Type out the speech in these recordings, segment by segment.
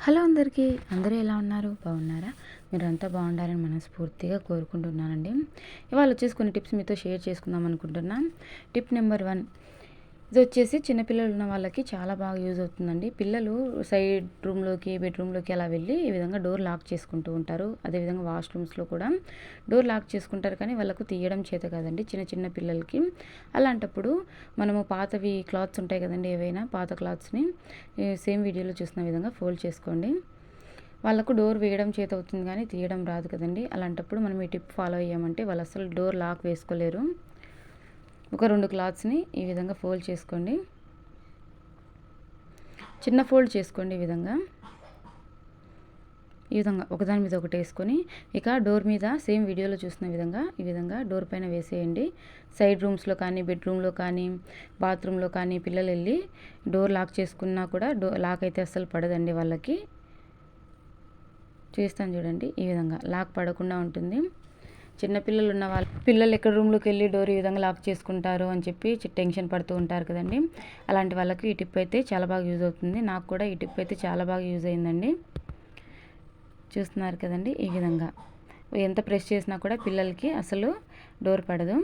Hello అందరికీ. అందరూ ఎలా ఉన్నారు? బాగున్నారా? మీరంతా బాగుండాలని మనస్ఫూర్తిగా కోరుకుంటున్నానండి. ఇవాళ వచ్చేసి కొన్ని టిప్స్ మీతో షేర్ చేసుకుందాం అనుకుంటున్నాం. టిప్ నెంబర్ వన్ ఇది వచ్చేసి చిన్నపిల్లలు ఉన్న వాళ్ళకి చాలా బాగా యూజ్ అవుతుందండి. పిల్లలు సైడ్ రూమ్లోకి బెడ్రూమ్లోకి అలా వెళ్ళి ఈ విధంగా డోర్ లాక్ చేసుకుంటూ ఉంటారు. అదేవిధంగా వాష్రూమ్స్లో కూడా డోర్ లాక్ చేసుకుంటారు కానీ వాళ్ళకు తీయడం చేత కదండి. చిన్న చిన్న పిల్లలకి అలాంటప్పుడు మనము పాతవి క్లాత్స్ ఉంటాయి కదండి ఏవైనా పాత క్లాత్స్ని సేమ్ వీడియోలో చూసిన విధంగా ఫోల్డ్ చేసుకోండి. వాళ్ళకు డోర్ వేయడం చేత అవుతుంది కానీ తీయడం రాదు కదండి. అలాంటప్పుడు మనం ఈ టిప్ ఫాలో అయ్యామంటే వాళ్ళు అసలు డోర్ లాక్ వేసుకోలేరు. ఒక రెండు క్లాత్స్ని ఈ విధంగా ఫోల్డ్ చేసుకోండి. చిన్న ఫోల్డ్ చేసుకోండి ఈ విధంగా. ఈ విధంగా ఒకదాని మీద ఒకటి వేసుకొని ఇక డోర్ మీద సేమ్ వీడియోలో చూసిన విధంగా ఈ విధంగా డోర్ పైన వేసేయండి. సైడ్ రూమ్స్లో కానీ బెడ్రూమ్లో కానీ బాత్రూంలో కానీ పిల్లలు వెళ్ళి డోర్ లాక్ చేసుకున్నా కూడా డో లాక్ అయితే అస్సలు పడదండి వాళ్ళకి. చేస్తాను చూడండి ఈ విధంగా. లాక్ పడకుండా ఉంటుంది. చిన్నపిల్లలు ఉన్న వాళ్ళు పిల్లలు ఎక్కడ రూమ్లోకి వెళ్ళి డోర్ ఈ విధంగా లాక్ చేసుకుంటారు అని చెప్పి టెన్షన్ పడుతూ ఉంటారు కదండి. అలాంటి వాళ్ళకి ఈ టిప్ అయితే చాలా బాగా యూజ్ అవుతుంది. నాకు కూడా ఈ టిప్ అయితే చాలా బాగా యూజ్ అయిందండి. చూస్తున్నారు కదండి ఈ విధంగా. ఎంత ప్రెస్ చేసినా కూడా పిల్లలకి అసలు డోర్ పడదు.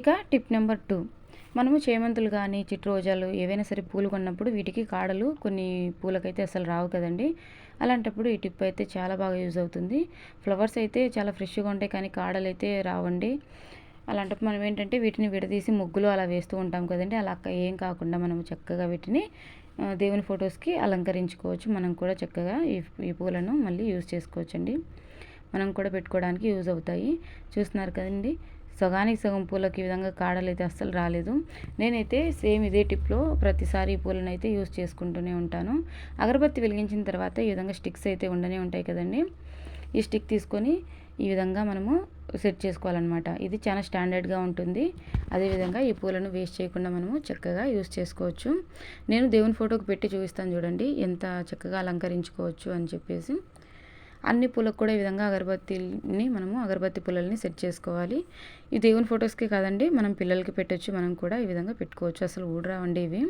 ఇక టిప్ నెంబర్ టూ మనము చేమంతులు కానీ చిట్రోజాలు ఏవైనా సరే పూలు కొన్నప్పుడు వీటికి కాడలు కొన్ని పూలకైతే అసలు రావు కదండి. అలాంటప్పుడు ఈ టిప్ అయితే చాలా బాగా యూజ్ అవుతుంది. ఫ్లవర్స్ అయితే చాలా ఫ్రెష్గా ఉంటాయి కానీ కాడలు అయితే రావండి. అలాంటప్పుడు మనం ఏంటంటే వీటిని విడదీసి ముగ్గులు అలా వేస్తూ ఉంటాం కదండి. అలా ఏం కాకుండా మనం చక్కగా వీటిని దేవుని ఫొటోస్కి అలంకరించుకోవచ్చు. మనం కూడా చక్కగా ఈ ఈ పూలను మళ్ళీ యూజ్ చేసుకోవచ్చండి. మనం కూడా పెట్టుకోవడానికి యూజ్ అవుతాయి. చూస్తున్నారు కదండి. సగానికి సగం పూలకి ఈ విధంగా కాడలు అయితే అస్సలు రాలేదు. నేనైతే సేమ్ ఇదే టిప్లో ప్రతిసారి ఈ పూలను అయితే యూస్ చేసుకుంటూనే ఉంటాను. అగరబత్తి వెలిగించిన తర్వాత ఈ విధంగా స్టిక్స్ అయితే ఉండనే ఉంటాయి కదండి. ఈ స్టిక్ తీసుకొని ఈ విధంగా మనము సెట్ చేసుకోవాలన్నమాట. ఇది చాలా స్టాండర్డ్గా ఉంటుంది. అదేవిధంగా ఈ పూలను వేస్ట్ చేయకుండా మనము చక్కగా యూస్ చేసుకోవచ్చు. నేను దేవుని ఫోటోకి పెట్టి చూపిస్తాను చూడండి ఎంత చక్కగా అలంకరించుకోవచ్చు అని చెప్పేసి. అన్ని పూలకు కూడా ఈ విధంగా అగరబత్తిని మనము అగరబత్తి పుల్లల్ని సెట్ చేసుకోవాలి. ఈ దేవుని ఫొటోస్కి కాదండి మనం పిల్లలకి పెట్టచ్చు మనం కూడా ఈ విధంగా పెట్టుకోవచ్చు. అసలు ఊడరావండి ఇవి.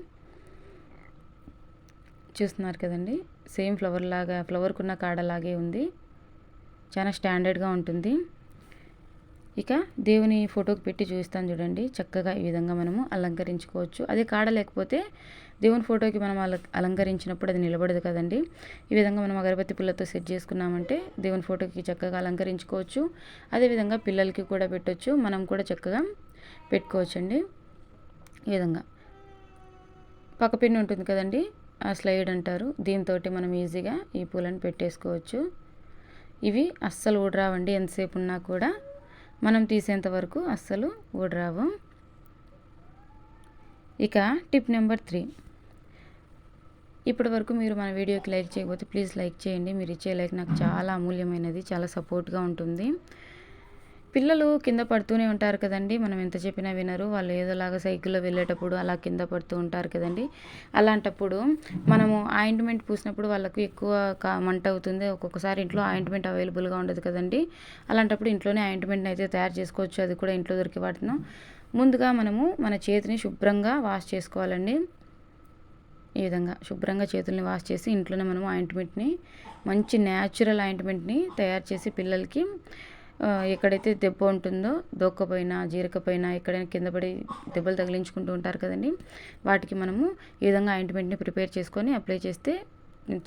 చూస్తున్నారు కదండి సేమ్ ఫ్లవర్ లాగా ఫ్లవర్కున్న కాడలాగే ఉంది. చాలా స్టాండర్డ్గా ఉంటుంది. ఇక దేవుని ఫోటోకి పెట్టి చూపిస్తాను చూడండి. చక్కగా ఈ విధంగా మనము అలంకరించుకోవచ్చు. అదే కాడ లేకపోతే దేవుని ఫోటోకి మనం అల అలంకరించినప్పుడు అది నిలబడదు కదండి. ఈ విధంగా మనం అగరబత్తి పుల్లతో సెట్ చేసుకున్నామంటే దేవుని ఫోటోకి చక్కగా అలంకరించుకోవచ్చు. అదేవిధంగా పిల్లలకి కూడా పెట్టవచ్చు మనం కూడా చక్కగా పెట్టుకోవచ్చండి. ఈ విధంగా పక్క పిన్ ఉంటుంది కదండి. ఆ స్లైడ్ అంటారు. దీంతో మనం ఈజీగా ఈ పూలను పెట్టేసుకోవచ్చు. ఇవి అస్సలు ఊడరావండి. ఎంతసేపు ఉన్నా కూడా మనం తీసేంత వరకు అస్సలు ఊడరావు. ఇక టిప్ నెంబర్ త్రీ. ఇప్పటి వరకు మీరు మన వీడియోకి లైక్ చేయకపోతే ప్లీజ్ లైక్ చేయండి. మీరు ఇచ్చే లైక్ నాకు చాలా అమూల్యమైనది చాలా సపోర్ట్గా ఉంటుంది. పిల్లలు కింద పడుతూనే ఉంటారు కదండి. మనం ఎంత చెప్పినా వినరు. వాళ్ళు ఏదోలాగా సైకిల్లో వెళ్ళేటప్పుడు అలా కింద పడుతూ ఉంటారు కదండి. అలాంటప్పుడు మనము ఆయింట్మెంట్ పూసినప్పుడు వాళ్ళకు ఎక్కువ మంట అవుతుంది. ఒక్కొక్కసారి ఇంట్లో ఆయింట్మెంట్ అవైలబుల్గా ఉండదు కదండి. అలాంటప్పుడు ఇంట్లోనే ఆయింట్మెంట్ అయితే తయారు చేసుకోవచ్చు. అది కూడా ఇంట్లో దొరికి వాటిను. ముందుగా మనము మన చేతిని శుభ్రంగా వాష్ చేసుకోవాలండి. ఈ విధంగా శుభ్రంగా చేతుల్ని వాష్ చేసి ఇంట్లోనే మనము ఆయింట్మెంట్ని మంచి న్యాచురల్ ఆయింట్మెంట్ని తయారు చేసి పిల్లలకి ఎక్కడైతే దెబ్బ ఉంటుందో దొక్కపోయినా జీరకపోయినా ఎక్కడైనా కింద పడి దెబ్బలు తగిలించుకుంటూ ఉంటారు కదండి. వాటికి మనము ఈ విధంగా ఆయింట్మెంట్ని ప్రిపేర్ చేసుకొని అప్లై చేస్తే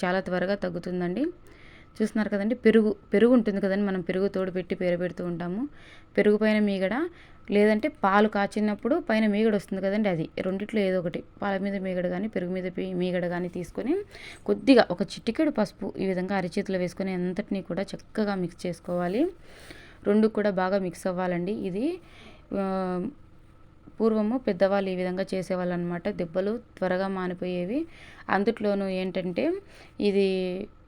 చాలా త్వరగా తగ్గుతుందండి. చూస్తున్నారు కదండి పెరుగు పెరుగు ఉంటుంది కదండి మనం పెరుగు తోడు పెట్టి పేరు పెడుతూ ఉంటాము. పెరుగు పైన మీగడ లేదంటే పాలు కాచినప్పుడు పైన మీగడ వస్తుంది కదండి అది. రెండిట్లో ఏదో ఒకటి పాల మీద మీగడ కానీ పెరుగు మీద మీగడ కానీ తీసుకొని కొద్దిగా ఒక చిటికెడు పసుపు ఈ విధంగా అరిచేతిలో వేసుకొని అంతటినీ కూడా చక్కగా మిక్స్ చేసుకోవాలి. రెండు కూడా బాగా మిక్స్ అవ్వాలండి. ఇది పూర్వము పెద్దవాళ్ళు ఈ విధంగా చేసేవాళ్ళు అనమాట దెబ్బలు త్వరగా మానిపోయేవి. అందుట్లోనూ ఏంటంటే ఇది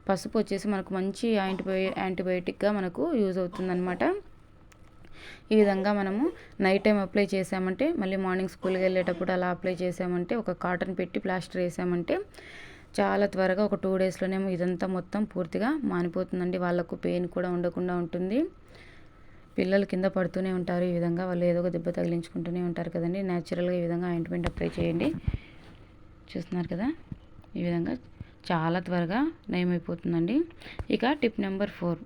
పసుపు వచ్చేసి మనకు మంచి యాంటీబయో యాంటీబయోటిక్గా మనకు యూజ్ అవుతుందన్నమాట ఈ విధంగా మనము నైట్ టైం అప్లై చేసామంటే మళ్ళీ మార్నింగ్ స్కూల్కి వెళ్ళేటప్పుడు అలా అప్లై చేసామంటే ఒక కాటన్ పెట్టి ప్లాస్టర్ వేసామంటే చాలా త్వరగా ఒక టూ డేస్లోనేమో ఇదంతా మొత్తం పూర్తిగా మానిపోతుందండి. వాళ్ళకు పెయిన్ కూడా ఉండకుండా ఉంటుంది. పిల్లలు కింద పడుతూనే ఉంటారు. ఈ విధంగా వాళ్ళు ఏదో ఒక దెబ్బ తగిలించుకుంటూనే ఉంటారు కదండి. న్యాచురల్గా ఈ విధంగా ఆయింట్మెంట్ అప్లై చేయండి. చూస్తున్నారు కదా? ఈ విధంగా చాలా త్వరగా నయమైపోతుందండి. ఇక టిప్ నెంబర్ ఫోర్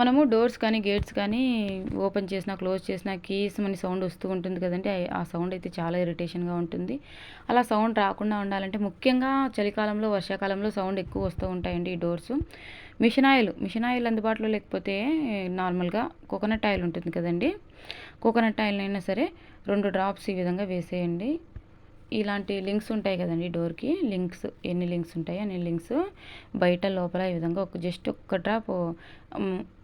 మనము డోర్స్ కానీ గేట్స్ కానీ ఓపెన్ చేసినా క్లోజ్ చేసినా కీస్ మన సౌండ్ వస్తూ ఉంటుంది కదండి. ఆ సౌండ్ అయితే చాలా ఇరిటేషన్గా ఉంటుంది. అలా సౌండ్ రాకుండా ఉండాలంటే ముఖ్యంగా చలికాలంలో వర్షాకాలంలో సౌండ్ ఎక్కువ వస్తూ ఉంటాయండి ఈ doors. Machine oil machine oil అందుబాటులో లేకపోతే నార్మల్గా కోకోనట్ ఆయిల్ ఉంటుంది కదండి. కోకోనట్ ఆయిల్ అయినా సరే రెండు డ్రాప్స్ ఈ విధంగా వేసేయండి. ఇలాంటి లింక్స్ ఉంటాయి కదండి డోర్కి. లింక్స్ ఎన్ని లింక్స్ ఉంటాయి అన్ని లింక్స్ బయట లోపల ఈ విధంగా ఒక జస్ట్ ఒక్క డ్రాప్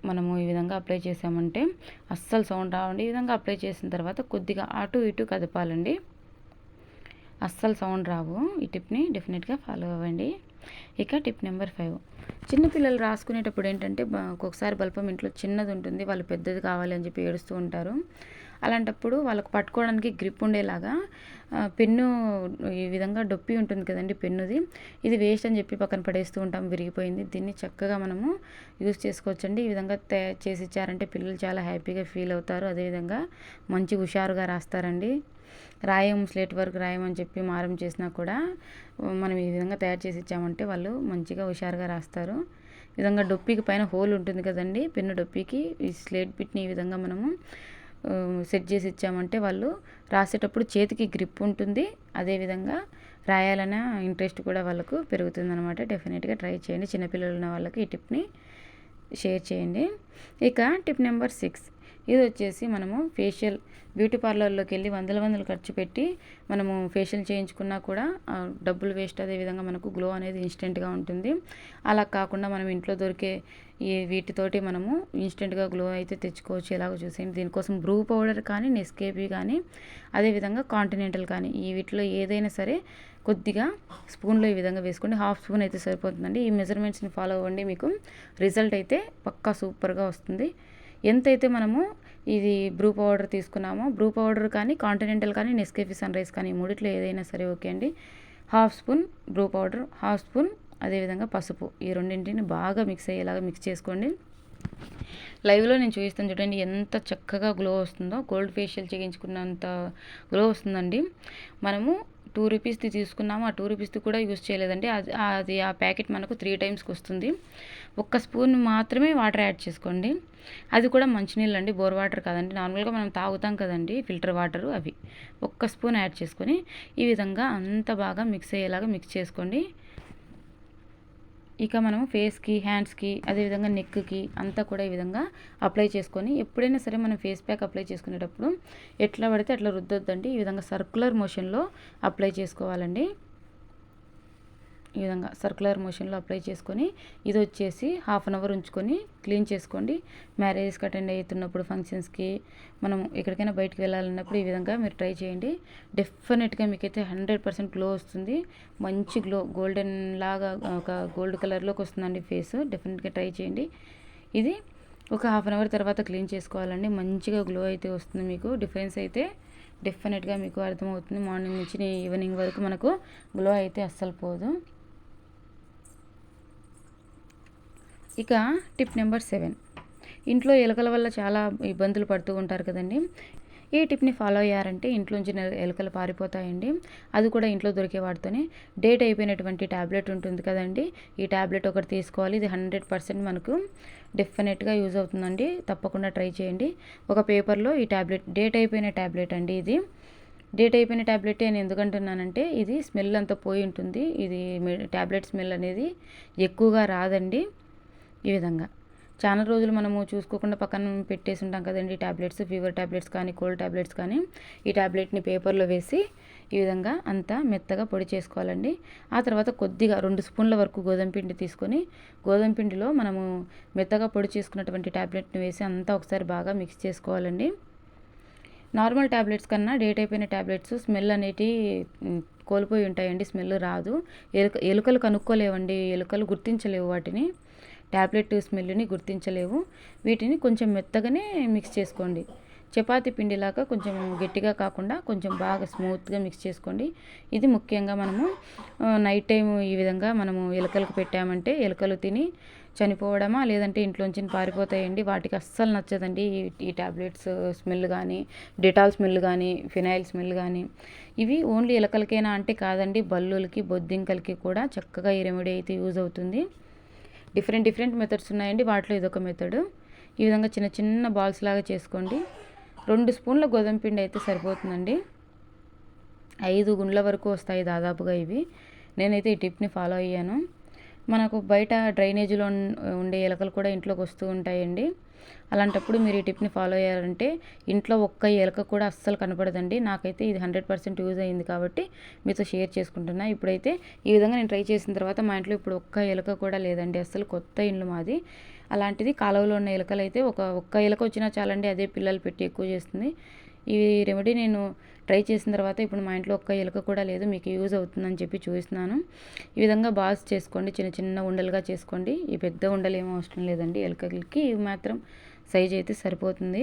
మనము ఈ విధంగా అప్లై చేసామంటే అస్సలు సౌండ్ రావండి. ఈ విధంగా అప్లై చేసిన తర్వాత కొద్దిగా అటు ఇటు కదపాలండి. అస్సలు సౌండ్ రావు. ఈ టిప్ని డెఫినెట్గా ఫాలో అవ్వండి. ఇక టిప్ నెంబర్ ఫైవ్. చిన్నపిల్లలు రాసుకునేటప్పుడు ఏంటంటే ఒక్కొక్కసారి బల్పం ఇంట్లో చిన్నది ఉంటుంది వాళ్ళు పెద్దది కావాలి అని చెప్పి ఏడుస్తూ ఉంటారు. అలాంటప్పుడు వాళ్ళకు పట్టుకోవడానికి గ్రిప్ ఉండేలాగా పెన్ను ఈ విధంగా డొప్పి ఉంటుంది కదండి పెన్నుది. ఇది వేస్ట్ అని చెప్పి పక్కన పడేస్తూ ఉంటాం విరిగిపోయింది. దీన్ని చక్కగా మనము యూస్ చేసుకోవచ్చండి. ఈ విధంగా తయారు చేసి ఇచ్చారంటే పిల్లలు చాలా హ్యాపీగా ఫీల్ అవుతారు. అదేవిధంగా మంచి హుషారుగా రాస్తారండి. రాయం స్లేట్ వర్క్ రాయమని చెప్పి మారం చేసినా కూడా మనం ఈ విధంగా తయారు చేసి ఇచ్చామంటే వాళ్ళు మంచిగా హుషారుగా రాస్తారు. ఈ విధంగా డొప్పికి పైన హోల్ ఉంటుంది కదండి పెన్ను డొప్పికి ఈ స్లేట్ బిట్ని ఈ విధంగా మనము సెట్ చేసి ఇచ్చామంటే వాళ్ళు రాసేటప్పుడు చేతికి గ్రిప్ ఉంటుంది. అదేవిధంగా రాయాలన్న ఇంట్రెస్ట్ కూడా వాళ్ళకు పెరుగుతుంది అనమాట డెఫినెట్గా ట్రై చేయండి. చిన్నపిల్లలు ఉన్న వాళ్ళకి ఈ టిప్ని షేర్ చేయండి. ఇక టిప్ నెంబర్ సిక్స్. ఇది వచ్చేసి మనము ఫేషియల్ బ్యూటీ పార్లర్లోకి వెళ్ళి వందల వందలు ఖర్చు పెట్టి మనము ఫేషియల్ చేయించుకున్నా కూడా డబ్బులు వేస్ట్ అదేవిధంగా మనకు గ్లో అనేది ఇన్స్టెంట్గా ఉంటుంది. అలా కాకుండా మనం ఇంట్లో దొరికే ఈ వీటితోటి మనము ఇన్స్టెంట్గా గ్లో అయితే తెచ్చుకోవచ్చు. ఎలాగో చూసేయండి. దీనికోసం బ్రూ పౌడర్ కానీ నెస్కేపీ కానీ అదేవిధంగా కాంటినెంటల్ కానీ ఈ వీటిలో ఏదైనా సరే కొద్దిగా స్పూన్లో ఈ విధంగా వేసుకోండి. హాఫ్ స్పూన్ అయితే సరిపోతుందండి. ఈ మెజర్మెంట్స్ని ఫాలో అవ్వండి. మీకు రిజల్ట్ అయితే పక్కా సూపర్గా వస్తుంది. ఎంతైతే మనము ఇది బ్రూ పౌడర్ తీసుకున్నామో బ్రూ పౌడర్ కానీ కాంటినెంటల్ కానీ నెస్కేఫీ సన్ రైస్ కానీ మూడిట్లో ఏదైనా సరే ఓకే అండి. Half spoon Bru powder half spoon అదేవిధంగా పసుపు. ఈ రెండింటిని బాగా మిక్స్ అయ్యేలాగా మిక్స్ చేసుకోండి. లైవ్లో నేను చూపిస్తాను చూడండి ఎంత చక్కగా గ్లో వస్తుందో. గోల్డ్ ఫేషియల్ చేయించుకున్నంత గ్లో వస్తుందండి. మనము టూ రూపీస్ది తీసుకున్నాము. ఆ టూ రూపీస్ది కూడా యూస్ చేయలేదండి. అది అది ఆ ప్యాకెట్ మనకు త్రీ టైమ్స్కి వస్తుంది. ఒక్క స్పూన్ మాత్రమే వాటర్ యాడ్ చేసుకోండి. అది కూడా మంచినీళ్ళు అండి బోర్ వాటర్ కాదండి. నార్మల్గా మనం తాగుతాం కదండి. ఫిల్టర్ వాటర్ అవి. ఒక్క స్పూన్ యాడ్ చేసుకొని ఈ విధంగా అంత బాగా మిక్స్ అయ్యేలాగా మిక్స్ చేసుకోండి. ఇక మనము ఫేస్కి హ్యాండ్స్కి అదేవిధంగా నెక్కి అంతా కూడా ఈ విధంగా అప్లై చేసుకొని ఎప్పుడైనా సరే మనం ఫేస్ ప్యాక్ అప్లై చేసుకునేటప్పుడు ఎట్లా పడితే అట్లా రుద్దొద్దండి. ఈ విధంగా సర్కులర్ మోషన్లో అప్లై చేసుకోవాలండి. ఈ విధంగా సర్కులర్ మోషన్లో అప్లై చేసుకొని ఇది వచ్చేసి హాఫ్ అన్ అవర్ ఉంచుకొని క్లీన్ చేసుకోండి. మ్యారేజెస్కి అటెండ్ అవుతున్నప్పుడు ఫంక్షన్స్కి మనం ఎక్కడికైనా బయటకు వెళ్ళాలన్నప్పుడు ఈ విధంగా మీరు ట్రై చేయండి. డెఫినెట్గా మీకైతే హండ్రెడ్ పర్సెంట్ గ్లో వస్తుంది. మంచి గ్లో గోల్డెన్ లాగా ఒక గోల్డ్ కలర్లోకి వస్తుందండి ఫేస్ డెఫినెట్గా ట్రై చేయండి. ఇది ఒక హాఫ్ అన్ అవర్ తర్వాత క్లీన్ చేసుకోవాలండి. మంచిగా గ్లో అయితే వస్తుంది మీకు. డిఫరెన్స్ అయితే డెఫినెట్గా మీకు అర్థమవుతుంది. మార్నింగ్ నుంచి ఈవినింగ్ వరకు మనకు గ్లో అయితే అస్సలు పోదు. ఇక టిప్ నెంబర్ సెవెన్. ఇంట్లో ఎలుకల వల్ల చాలా ఇబ్బందులు పడుతూ ఉంటారు కదండి. ఈ టిప్ని ఫాలో అయ్యారంటే ఇంట్లోంచి ఎలుకలు పారిపోతాయండి. అది కూడా ఇంట్లో దొరికే వాటితోనే. డేట్ అయిపోయినటువంటి ట్యాబ్లెట్ ఉంటుంది కదండి. ఈ ట్యాబ్లెట్ ఒకటి తీసుకోవాలి. ఇది హండ్రెడ్ పర్సెంట్ మనకు డెఫినెట్గా యూజ్ అవుతుందండి. తప్పకుండా ట్రై చేయండి. ఒక పేపర్లో ఈ ట్యాబ్లెట్ డేట్ అయిపోయిన ట్యాబ్లెట్ అండి ఇది. డేట్ అయిపోయిన ట్యాబ్లెట్ నేను ఎందుకంటున్నానంటే ఇది స్మెల్ అంతా పోయి ఉంటుంది. ఇది ట్యాబ్లెట్ స్మెల్ అనేది ఎక్కువగా రాదండి. ఈ విధంగా. చాలా రోజులు మనము చూసుకోకుండా పక్కన పెట్టేసి ఉంటాం కదండి ట్యాబ్లెట్స్ ఫీవర్ ట్యాబ్లెట్స్ కానీ కోల్డ్ ట్యాబ్లెట్స్ కానీ. ఈ ట్యాబ్లెట్ని పేపర్లో వేసి ఈ విధంగా అంతా మెత్తగా పొడి చేసుకోవాలండి. ఆ తర్వాత కొద్దిగా రెండు స్పూన్ల వరకు గోధుమ పిండి తీసుకొని గోధుమ పిండిలో మనము మెత్తగా పొడి చేసుకున్నటువంటి ట్యాబ్లెట్ని వేసి అంతా ఒకసారి బాగా మిక్స్ చేసుకోవాలండి. నార్మల్ ట్యాబ్లెట్స్ కన్నా డేట్ అయిపోయిన ట్యాబ్లెట్స్ స్మెల్ అనేటి కోల్పోయి ఉంటాయండి. స్మెల్ రాదు. ఎలుక ఎలుకలు కనుక్కోలేవండి. ఎలుకలు గుర్తించలేవు వాటిని. ట్యాబ్లెట్ స్మెల్ని గుర్తించలేవు. వీటిని కొంచెం మెత్తగానే మిక్స్ చేసుకోండి. చపాతీ పిండిలాగా కొంచెం గట్టిగా కాకుండా కొంచెం బాగా స్మూత్గా మిక్స్ చేసుకోండి. ఇది ముఖ్యంగా మనము నైట్ టైం ఈ విధంగా మనము ఎలకలకు పెట్టామంటే ఎలుకలు తిని చనిపోవడమా లేదంటే ఇంట్లోంచి పారిపోతాయండి. వాటికి అస్సలు నచ్చదండి ఈ ట్యాబ్లెట్స్ స్మెల్ కానీ డెటాల్ స్మెల్ కానీ ఫినాయిల్ స్మెల్ కానీ ఇవి ఓన్లీ ఎలకలకైనా అంటే కాదండి బల్లులకి బొద్దింకలకి కూడా చక్కగా ఈ రెమెడీ అయితే యూజ్ అవుతుంది. డిఫరెంట్ డిఫరెంట్ మెథడ్స్ ఉన్నాయండి. వాటిలో ఇదొక మెథడ్. ఈ విధంగా చిన్న చిన్న బాల్స్ లాగా చేసుకోండి. రెండు స్పూన్ల గోధుమ పిండి అయితే సరిపోతుందండి. ఐదు గుండ్ల వరకు వస్తాయి దాదాపుగా ఇవి. నేనైతే ఈ టిప్ని ఫాలో అయ్యాను. మనకు బయట డ్రైనేజీలో ఉండే ఎలకలు కూడా ఇంట్లోకి వస్తూ ఉంటాయండి. అలాంటప్పుడు మీరు ఈ టిప్ని ఫాలో అయ్యారంటే ఇంట్లో ఒక్క ఎలక కూడా అస్సలు కనపడదండి. నాకైతే ఇది హండ్రెడ్ పర్సెంట్ యూజ్ అయ్యింది కాబట్టి మీతో షేర్ చేసుకుంటున్నా. ఇప్పుడైతే ఈ విధంగా నేను ట్రై చేసిన తర్వాత మా ఇంట్లో ఇప్పుడు ఒక్క ఎలక కూడా లేదండి. అస్సలు కొత్త ఇల్లు మాది. అలాంటిది కాలువలో ఉన్న ఎలకలు అయితే ఒక ఒక్క ఎలక వచ్చినా చాలండి అదే పిల్లలు పెట్టి ఎక్కువ చేస్తుంది. ఈ రెమెడీ నేను ట్రై చేసిన తర్వాత ఇప్పుడు మా ఇంట్లో ఒక్క ఎలుక కూడా లేదు మీకు యూజ్ అవుతుందని చెప్పి చూస్తున్నాను ఈ విధంగా బాల్స్ చేసుకోండి చిన్న చిన్న ఉండలుగా చేసుకోండి. ఈ పెద్ద ఉండలు ఏమీ అవసరం లేదండి ఎలుకలకి ఇవి మాత్రం సైజ్ అయితే సరిపోతుంది.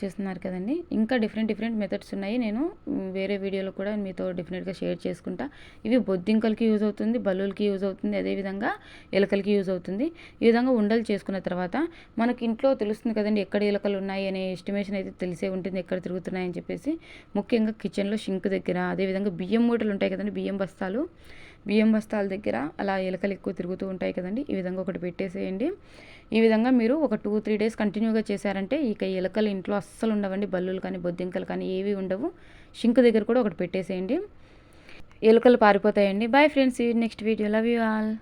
చేస్తున్నారు కదండి. ఇంకా డిఫరెంట్ డిఫరెంట్ మెథడ్స్ ఉన్నాయి. నేను వేరే వీడియోలో కూడా మీతో డెఫినెట్గా షేర్ చేసుకుంటా. ఇవి బొద్దింకలకి యూజ్ అవుతుంది బల్లులకి యూజ్ అవుతుంది అదేవిధంగా ఎలకలకి యూజ్ అవుతుంది. ఈ విధంగా ఉండలు చేసుకున్న తర్వాత మనకి ఇంట్లో తెలుస్తుంది కదండి ఎక్కడ ఎలకలు ఉన్నాయి అనే ఎస్టిమేషన్ అయితే తెలిసే ఉంటుంది ఎక్కడ తిరుగుతున్నాయని చెప్పేసి. ముఖ్యంగా కిచెన్లో షింక్ దగ్గర అదేవిధంగా బియ్యం మూటలు ఉంటాయి కదండి బియ్యం బస్తాలు. బియ్యం బస్తాల దగ్గర అలా ఎలకలు ఎక్కువ తిరుగుతూ ఉంటాయి కదండి. ఈ విధంగా ఒకటి పెట్టేసేయండి. ఈ విధంగా మీరు ఒక టూ త్రీ డేస్ కంటిన్యూగా చేశారంటే ఇక ఎలకలు ఇంట్లో అస్సలు ఉండవండి. బల్లులు కానీ బొద్దింకలు కానీ ఏవి ఉండవు. షింక్ దగ్గర కూడా ఒకటి పెట్టేసేయండి. ఎలుకలు పారిపోతాయండి. Bye friends next video love you all